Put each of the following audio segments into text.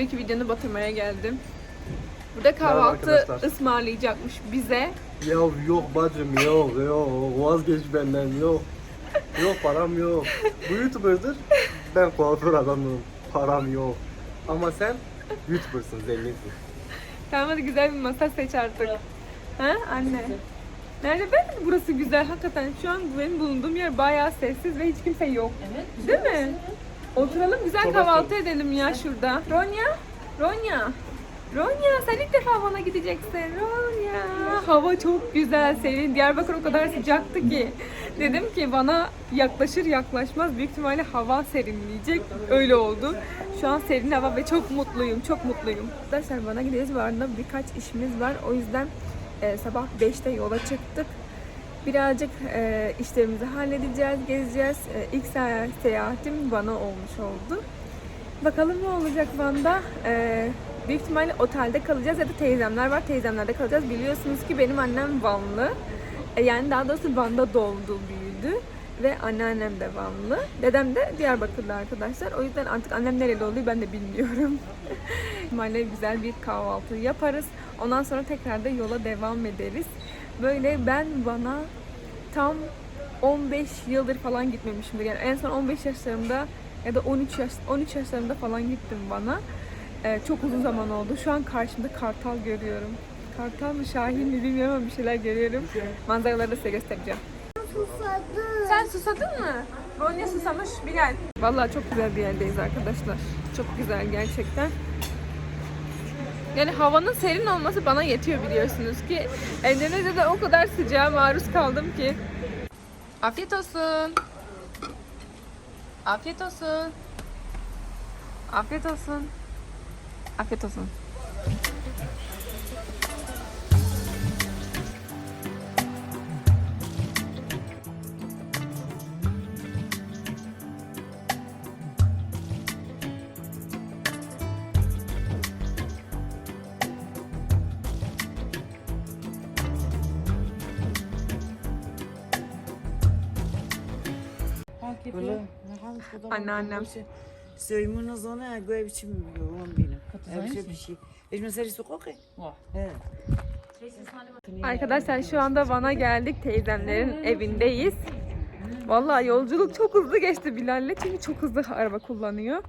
Diyor ki videonu batırmaya geldim. Burada kahvaltı arkadaşlar. ısmarlayacakmış bize. Ya yok bacım yok yok vazgeç benden yok. Yok param yok. Bu YouTuber'dır. Ben kuaför adamım. Param yok. Ama sen YouTuber'sın, zenginsin. Tamam hadi güzel bir masa seç artık. Ha anne? Nerede ben burası güzel hakikaten. Şu an benim bulunduğum yer bayağı sessiz ve hiç kimse yok. Evet. Değil mi? Oturalım güzel Çok kahvaltı edelim ya şurada. Ronya, Ronya. Ronya sen ilk defa bana gideceksin. Ronya. Hava çok güzel serin. Diyarbakır o kadar sıcaktı ki. Dedim ki bana yaklaşır yaklaşmaz büyük ihtimalle hava serinleyecek. Öyle oldu. Şu an serin hava ve çok mutluyum. Çok mutluyum. Arkadaşlar bana gideceğiz. Bu arada birkaç işimiz var. O yüzden e, sabah 5'te yola çıktık. Birazcık e, işlerimizi halledeceğiz, gezeceğiz. E, ilk se- seyahatim Van'a olmuş oldu. Bakalım ne olacak Van'da. E, büyük ihtimalle otelde kalacağız ya da teyzemler var. Teyzemlerde kalacağız. Biliyorsunuz ki benim annem Vanlı. E, yani daha doğrusu Van'da doğdu, büyüdü. Ve anneannem de Vanlı. Dedem de Diyarbakırlı arkadaşlar. O yüzden artık annem nereli oluyor ben de bilmiyorum. ihtimalle güzel bir kahvaltı yaparız. Ondan sonra tekrar da yola devam ederiz. Böyle ben Van'a tam 15 yıldır falan gitmemişimdir. Yani en son 15 yaşlarımda ya da 13 yaş 13 yaşlarımda falan gittim bana. Ee, çok uzun zaman oldu. Şu an karşımda kartal görüyorum. Kartal mı Şahin mi bilmiyorum ama bir şeyler görüyorum. Manzaraları da size göstereceğim. Sen susadın mı? Ronya susamış Bilal. Vallahi çok güzel bir yerdeyiz arkadaşlar. Çok güzel gerçekten. Yani havanın serin olması bana yetiyor biliyorsunuz ki. Endonezya'da o kadar sıcağa maruz kaldım ki. Afiyet olsun. Afiyet olsun. Afiyet olsun. Afiyet olsun. Anneannem. Söyümün zona göğe biçim yoğun benim. Bir şey mı? bir şey. Su koke. Vah. He. Arkadaşlar şu anda Van'a geldik. Teyzemlerin evindeyiz. Vallahi yolculuk çok hızlı geçti Bilal'le çünkü çok hızlı araba kullanıyor.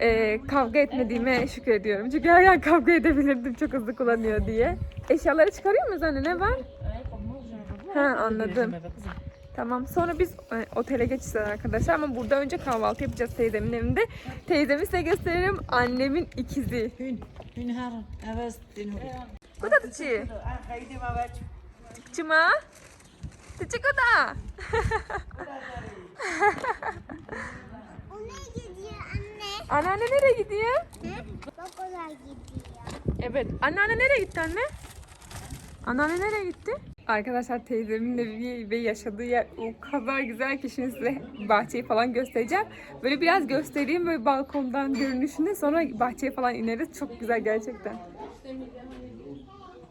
Ee, kavga etmediğime şükrediyorum. Çünkü her yer kavga edebilirdim çok hızlı kullanıyor diye. Eşyaları çıkarıyor muyuz anne? Ne var? Ha anladım. Tamam. Sonra biz e, otele geçeceğiz arkadaşlar ama burada önce kahvaltı yapacağız teyzemin evinde. Teyzemi size gösteririm. Annemin ikizi. Hün. Hün harın. Evet. Tıçık da. Nereye gidiyor anne? Anneanne nereye gidiyor? Babalar gidiyor. Evet. Anneanne nereye gitti anne? Anneanne nereye gitti? Arkadaşlar teyzemin evi ve yaşadığı yer o kadar güzel ki şimdi size bahçeyi falan göstereceğim. Böyle biraz göstereyim böyle balkondan görünüşünü sonra bahçeye falan ineriz. Çok güzel gerçekten.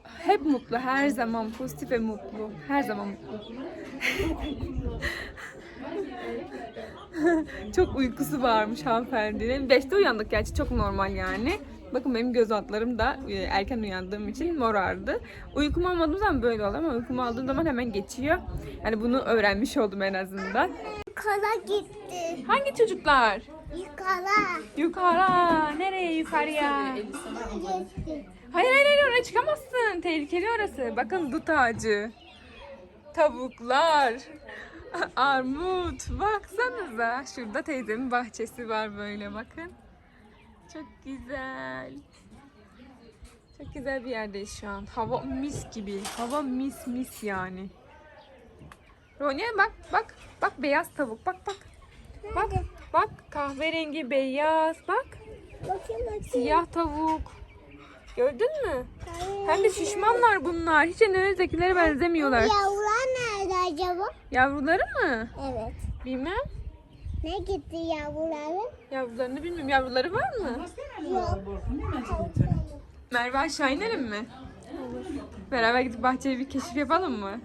Hep mutlu, her zaman pozitif ve mutlu. Her zaman mutlu. çok uykusu varmış hanımefendinin. Beşte uyandık gerçi çok normal yani. Bakın benim göz altlarım da e, erken uyandığım için morardı. Uykum olmadığı zaman böyle oluyor ama uykumu aldığım zaman hemen geçiyor. Yani bunu öğrenmiş oldum en azından. Yukarı gitti. Hangi çocuklar? Yukarı Yukarı. Nereye yukarıya? Hayır hayır hayır oraya çıkamazsın. Tehlikeli orası. Bakın dut ağacı. Tavuklar. Armut. Baksanıza. Şurada teyzemin bahçesi var böyle bakın. Çok güzel. Çok güzel bir yerdeyiz şu an. Hava mis gibi. Hava mis mis yani. Ronya bak bak. Bak beyaz tavuk. Bak bak. Bak bak kahverengi beyaz. Bak. Bakayım bakayım. Siyah tavuk. Gördün mü? Hem de şişmanlar bunlar. Hiç Endonezya'dakilere benzemiyorlar. Yavrular nerede acaba? Yavruları mı? Evet. Bilmem. Ne gitti yavruları? Yavrularını bilmiyorum. Yavruları var mı? Yok. Merve aşağı inelim mi? Beraber gidip bahçeye bir keşif yapalım mı?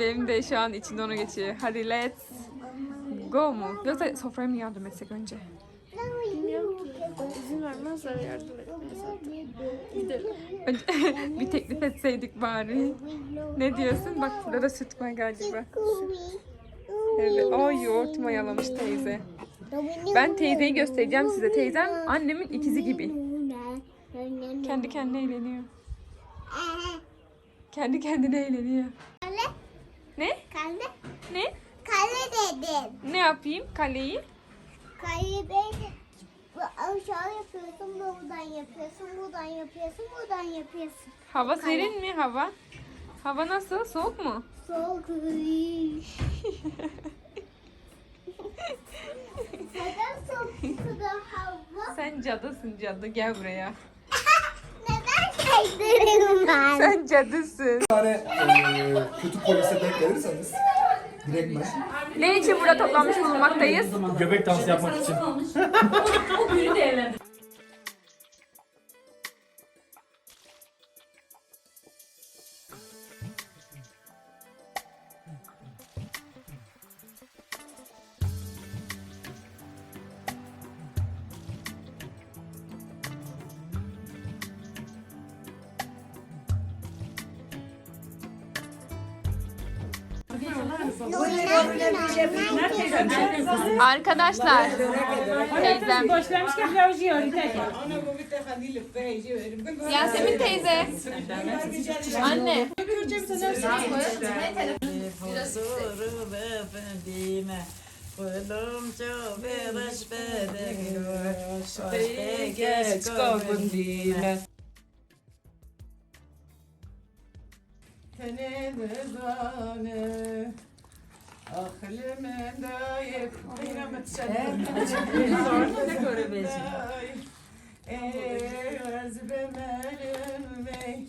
Benim de şu an içinde onu geçiyor. Hadi let's go mu? Yoksa sofraya mı yardım etsek önce? Bilmiyorum ki. İzin vermezler yardım etmeye zaten. Gidelim. Önce bir teklif etseydik bari. Ne diyorsun? Bak burada da süt var galiba. Evet. Ay yoğurt mayalamış teyze. Ben teyzeyi göstereceğim size. Teyzem annemin ikizi gibi. Kendi kendine eğleniyor. Kendi kendine eğleniyor. Kale, Ne? kale, Ne? kale dedim. Ne yapayım kaleyi? Kaleyi bu aşağı yapıyorsun, buradan yapıyorsun, buradan yapıyorsun, buradan yapıyorsun. Hava serin mi hava? Hava nasıl? Soğuk mu? Neden hava? Sen cadısın cadı gel buraya. Neden kaydırıyorum ben? Sen cadısın. tane eee, kötü polise denk gelirseniz direktmen Ne için burada toplanmış bulunmaktayız? göbek dansı yapmak için. Arkadaşlar teyzem. Yasemin teyze. Anne. Huzuru efendime Kulum çok beş bedek Hoş geç kovun dile Binamet Ey özbemelim bey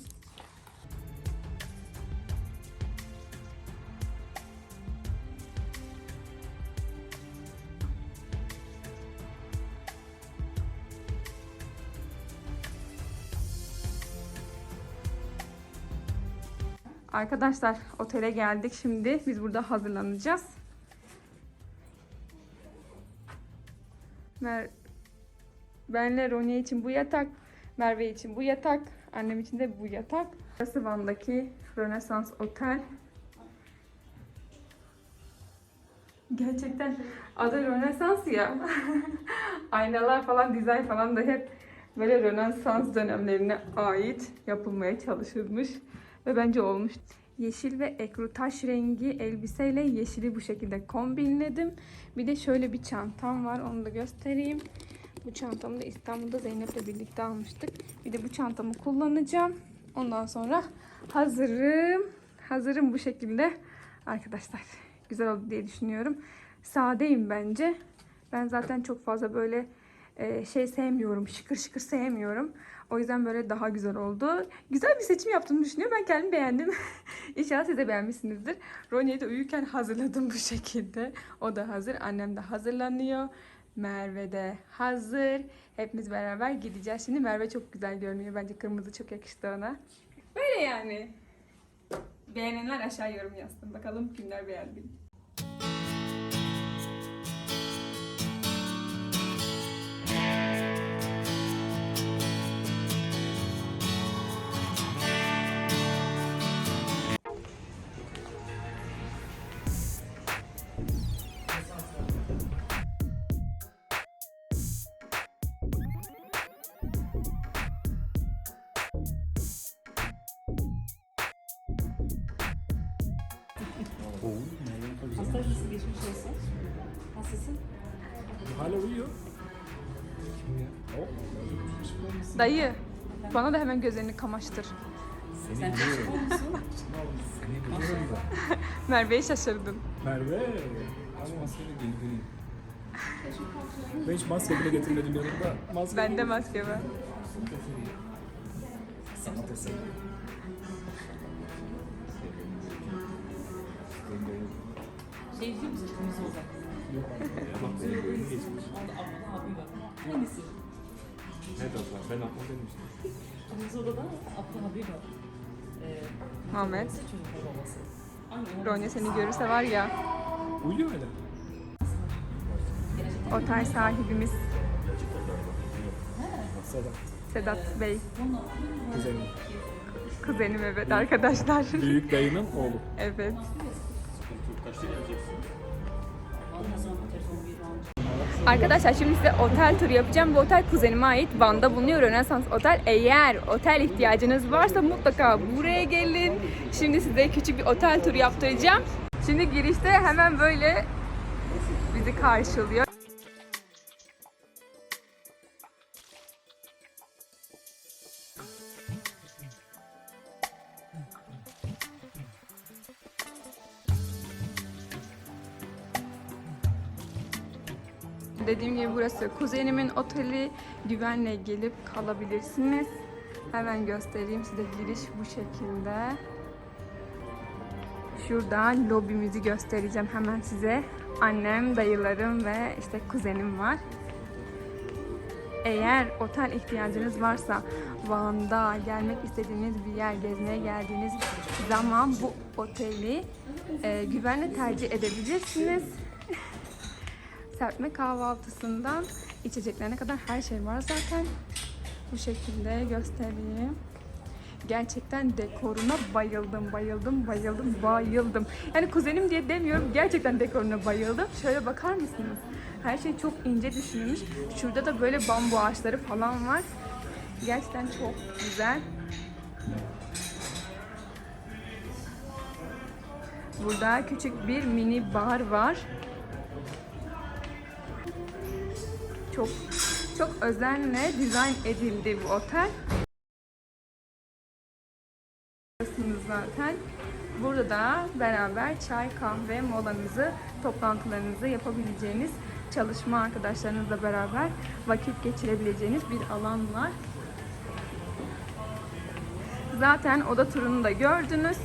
Arkadaşlar otele geldik şimdi. Biz burada hazırlanacağız. Mer Benle Ronya için bu yatak, Merve için bu yatak, annem için de bu yatak. Burası Van'daki Rönesans Otel. Gerçekten adı Rönesans ya. Aynalar falan, dizayn falan da hep böyle Rönesans dönemlerine ait yapılmaya çalışılmış. Ve bence olmuş. Yeşil ve ekru taş rengi elbiseyle yeşili bu şekilde kombinledim. Bir de şöyle bir çantam var. Onu da göstereyim. Bu çantamı da İstanbul'da Zeynep'le birlikte almıştık. Bir de bu çantamı kullanacağım. Ondan sonra hazırım. Hazırım bu şekilde. Arkadaşlar güzel oldu diye düşünüyorum. Sadeyim bence. Ben zaten çok fazla böyle e, şey sevmiyorum. Şıkır şıkır sevmiyorum. O yüzden böyle daha güzel oldu. Güzel bir seçim yaptığımı düşünüyorum. Ben kendimi beğendim. İnşallah siz de beğenmişsinizdir. Ronya'yı da uyurken hazırladım bu şekilde. O da hazır. Annem de hazırlanıyor. Merve de hazır. Hepimiz beraber gideceğiz. Şimdi Merve çok güzel görünüyor. Bence kırmızı çok yakıştı ona. Böyle yani. Beğenenler aşağı yorum yazsın. Bakalım kimler beğendi. Dayı. Bana da hemen gözlerini kamaştır. Merve'ye şaşırdım. Merve. Ama seni geldim. Ben hiç maske bile getirmedim yanımda. Maske Bende maske var. Sanat eseri. Yok abi. Bak benim boyum geçmiş. Evet abla ben aklıma demiştim. Muhammed. Ronya seni görürse var ya. Uyuyor hala. Otel sahibimiz. Sedat. Sedat Bey. Kuzenim. Kuzenim evet arkadaşlar. Büyük dayının oğlu. evet. Arkadaşlar şimdi size otel turu yapacağım. Bu otel kuzenime ait. Van'da bulunuyor Rönesans Otel. Eğer otel ihtiyacınız varsa mutlaka buraya gelin. Şimdi size küçük bir otel turu yaptıracağım. Şimdi girişte hemen böyle bizi karşılıyor. Burası kuzenimin oteli. Güvenle gelip kalabilirsiniz. Hemen göstereyim size giriş bu şekilde. Şurada lobimizi göstereceğim hemen size. Annem, dayılarım ve işte kuzenim var. Eğer otel ihtiyacınız varsa Van'da gelmek istediğiniz bir yer gezmeye geldiğiniz zaman bu oteli e, güvenle tercih edebilirsiniz. Serpme kahvaltısından içeceklerine kadar her şey var zaten. Bu şekilde göstereyim. Gerçekten dekoruna bayıldım, bayıldım, bayıldım, bayıldım. Yani kuzenim diye demiyorum, gerçekten dekoruna bayıldım. Şöyle bakar mısınız? Her şey çok ince düşünülmüş. Şurada da böyle bambu ağaçları falan var. Gerçekten çok güzel. Burada küçük bir mini bar var. Çok çok özenle dizayn edildi bu otel. Buradasınız zaten. Burada da beraber çay, kahve, molanızı, toplantılarınızı yapabileceğiniz, çalışma arkadaşlarınızla beraber vakit geçirebileceğiniz bir alan var. Zaten oda turunu da gördünüz.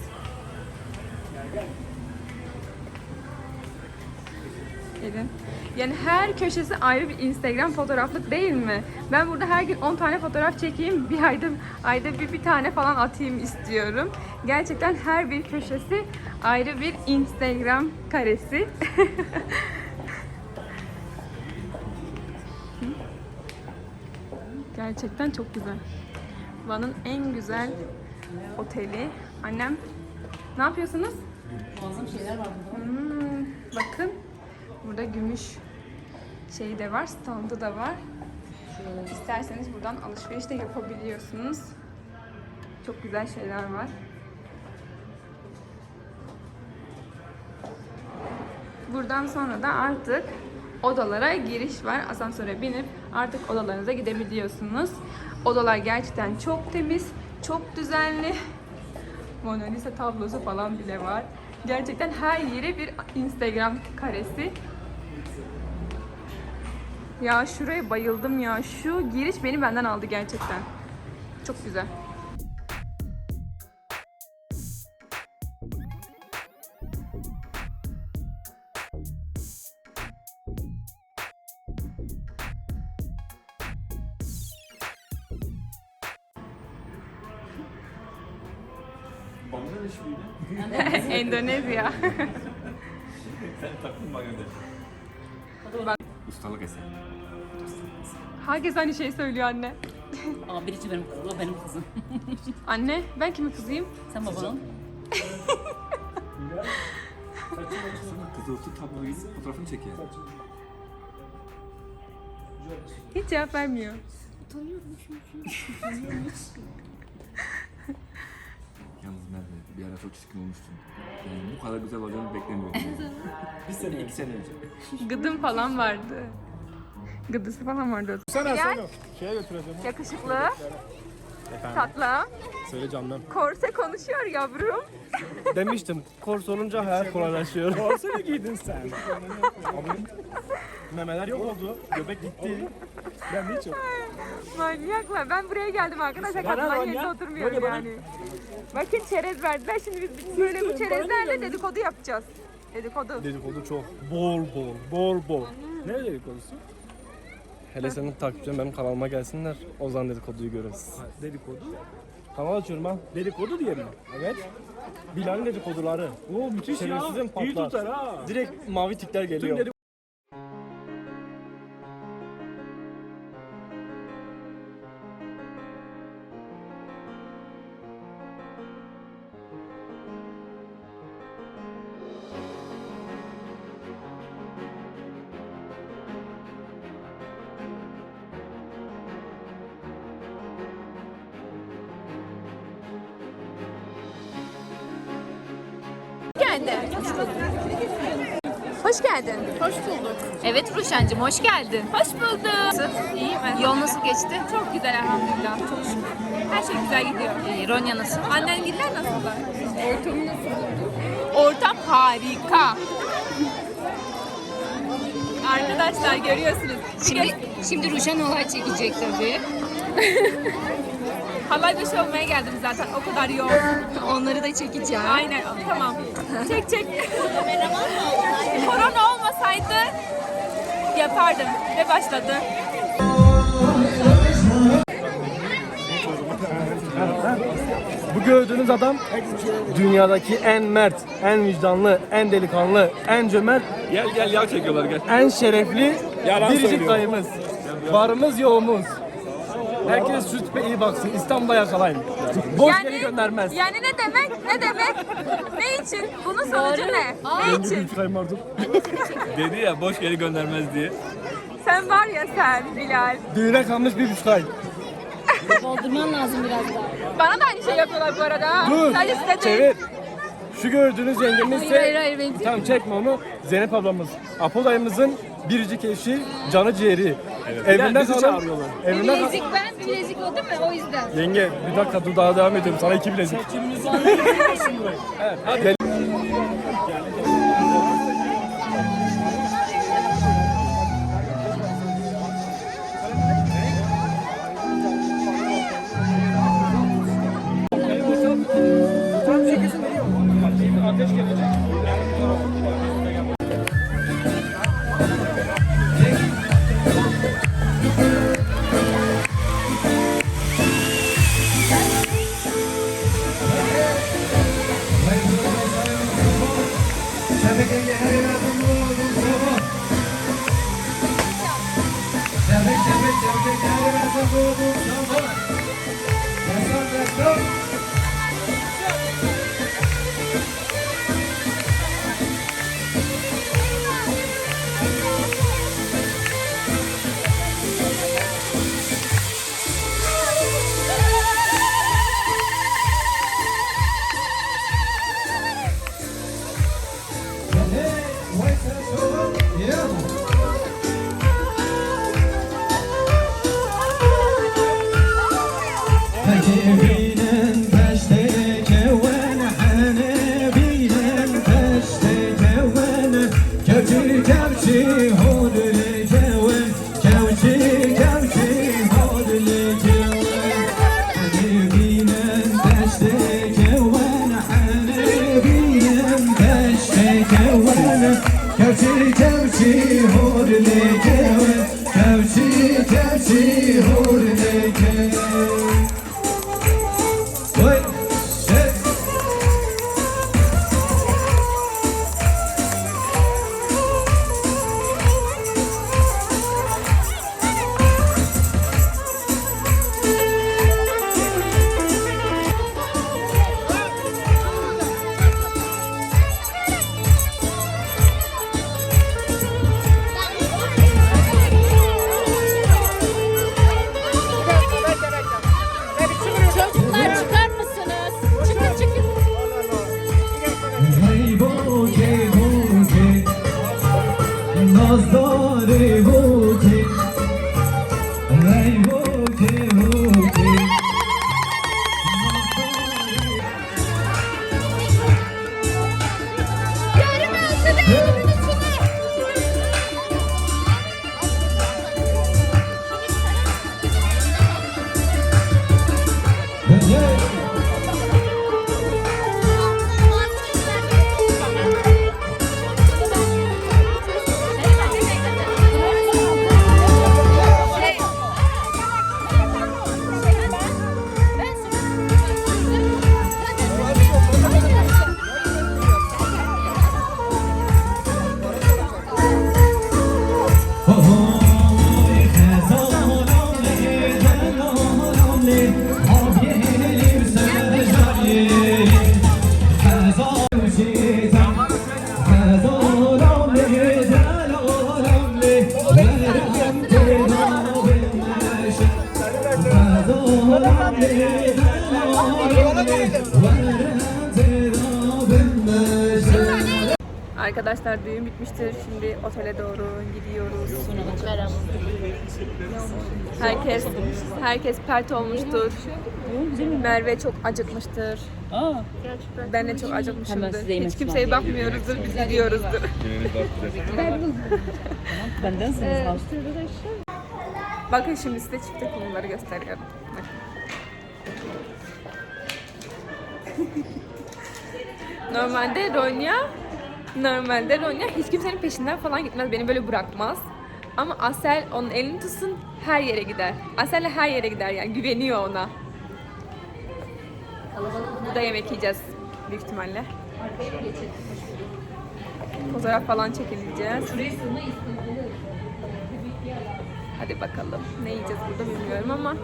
Gelin. Yani her köşesi ayrı bir Instagram fotoğraflık değil mi? Ben burada her gün 10 tane fotoğraf çekeyim, bir ayda ayda bir bir tane falan atayım istiyorum. Gerçekten her bir köşesi ayrı bir Instagram karesi. Gerçekten çok güzel. Van'ın en güzel oteli. Annem, ne yapıyorsunuz? Muazzam şeyler var burada. Hmm, bakın burada gümüş şeyi de var, standı da var. İsterseniz buradan alışveriş de yapabiliyorsunuz. Çok güzel şeyler var. Buradan sonra da artık odalara giriş var. Asansöre binip artık odalarınıza gidebiliyorsunuz. Odalar gerçekten çok temiz, çok düzenli. Mona Lisa tablosu falan bile var. Gerçekten her yeri bir Instagram karesi. Ya şuraya bayıldım ya. Şu giriş beni benden aldı gerçekten. Çok güzel. Bangladeş miydi? Endonezya. Sen taktın Bangladeş. Ustalık eseri. Herkes aynı şeyi söylüyor anne. Aa birisi benim kızım, o benim kızım. Anne, ben kimin kızıyım? Sen babanın. Kızıltı tabloya gidip fotoğrafını çekiyor. Hiç cevap vermiyor. Yalnız Merve bir ara çok çirkin olmuştun. Yani bu kadar güzel olacağını beklemiyordum. bir sene, iki sene önce. Gıdım falan vardı. Gıdısı falan vardı. Sana Gel. sana. Şeye götüreceğim. Yakışıklı, tatlı, Söyle canım. korse konuşuyor yavrum. Demiştim kors olunca hayat kolaylaşıyor. Korsa mı giydin sen? Memeler yok oldu. Göbek gitti. Ben hiç yok. Manyaklar. Ben buraya geldim arkadaşlar. Bana Kadınlar yerinde oturmuyorum bana- yani. Bakın çerez verdiler. Şimdi biz böyle bu çerezlerle dedikodu yapacağız. Dedikodu. Dedikodu çok. Bol bol, bol bol. Ne dedikodusu? Hele senin takipçilerin benim kanalıma gelsinler. O zaman dedikoduyu görürüz. Dedikodu. Kanal açıyorum ben. Dedikodu diye mi? Evet. Bilal'in dedikoduları. Oo müthiş ya. Şerefsizim İyi patlar. tutar ha. Direkt mavi tikler Tüm geliyor. dedik- de. Hoş geldin. Hoş bulduk. Evet Ruşen'cim hoş geldin. Hoş bulduk. İyi mi? Yol nasıl geçti? Çok güzel elhamdülillah. Çok şükür. Her şey güzel gidiyor. İyi. Ronya nasıl? Annen gider nasıllar? Ortamı nasıl? Ortam harika. Arkadaşlar görüyorsunuz. Şimdi, şimdi Ruşen olay çekecek tabii. halay başı olmaya geldim zaten. O kadar yoğun. Onları da çekeceğim. Aynen tamam. Çek çek. Korona olmasaydı yapardım ve başladı. Bu gördüğünüz adam dünyadaki en mert, en vicdanlı, en delikanlı, en cömert, Gel gel yağ çekiyorlar gel. en şerefli Yalan biricik söylüyor. dayımız. Varımız yoğumuz. Herkes süt ve iyi baksın. İstanbul'a yakalayın. Boş geri göndermez. Yani ne demek? Ne demek? Ne için? Bunun sonucu ne? Ne için? Dedi ya boş geri göndermez diye. Sen var ya sen Bilal. Düğüne kalmış bir buçuk ay. Doldurman lazım biraz daha. Bana da aynı şey yapıyorlar bu arada. ha. Dur, Sen istedin. çevir. Şu gördüğünüz yengemiz Hayır ise... hayır hayır benim. Tamam çekme onu. Zeynep ablamız. Apo dayımızın biricik eşi, canı ciğeri. Evinde bizi kalın. çağırıyorlar. Evinde kal. Bilezik ben bilezik o değil mi? O yüzden. Yenge bir dakika dur daha devam ediyorum. Sana iki bilezik. evet, hadi. bizi horlayacak bitmiştir. Şimdi otele doğru gidiyoruz. Herkes herkes pert olmuştur. Merve çok acıkmıştır. Ben de çok acıkmışımdır. Hiç kimseye bakmıyoruzdur, biz gidiyoruzdur. Bendensiniz. Bakın şimdi size çifte kumruları gösteriyorum. Normalde Ronya Normalde Ronya hiç kimsenin peşinden falan gitmez. Beni böyle bırakmaz. Ama Asel onun elini tutsun her yere gider. Asel her yere gider yani güveniyor ona. Burada yemek yiyeceğiz büyük ihtimalle. Fotoğraf falan çekileceğiz. Hadi bakalım. Ne yiyeceğiz burada bilmiyorum ama.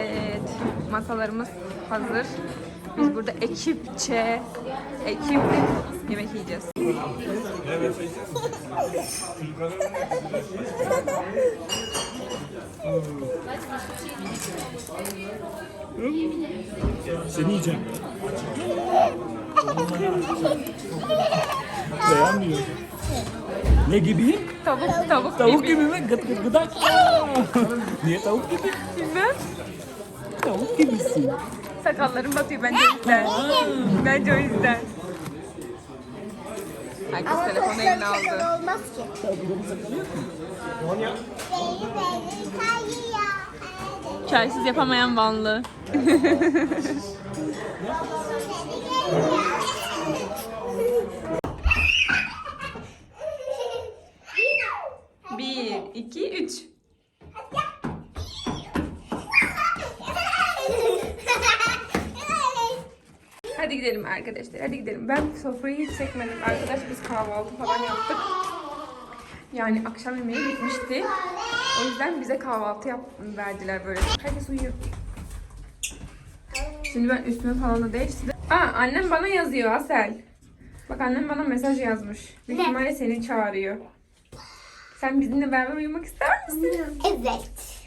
Evet, masalarımız hazır. Biz burada ekipçe, ekip yemek yiyeceğiz. Seni yiyeceğim. Beğenmiyor. Ne gibi? Tavuk, tavuk, Tavuk gibi. gibi mi? Gıt gıt gıdak. Niye tavuk gibi? Bilmem. Tavuk gibisin. Sakallarım batıyor bence o yüzden. Bence o yüzden. Herkes Ama telefonu eline aldı. sakal olmaz ki. Beni beni kayıyor. Çaysız yapamayan Vanlı iki, üç. Hadi gidelim arkadaşlar. Hadi gidelim. Ben sofrayı hiç çekmedim. Arkadaş biz kahvaltı falan yaptık. Yani akşam yemeği bitmişti. O yüzden bize kahvaltı yap verdiler böyle. Herkes uyuyor. Şimdi ben üstümü falan da değiştirdim. Aa annem bana yazıyor Asel. Bak annem bana mesaj yazmış. Büyük ihtimalle seni çağırıyor. Sen bizimle beraber uyumak ister misin? Evet.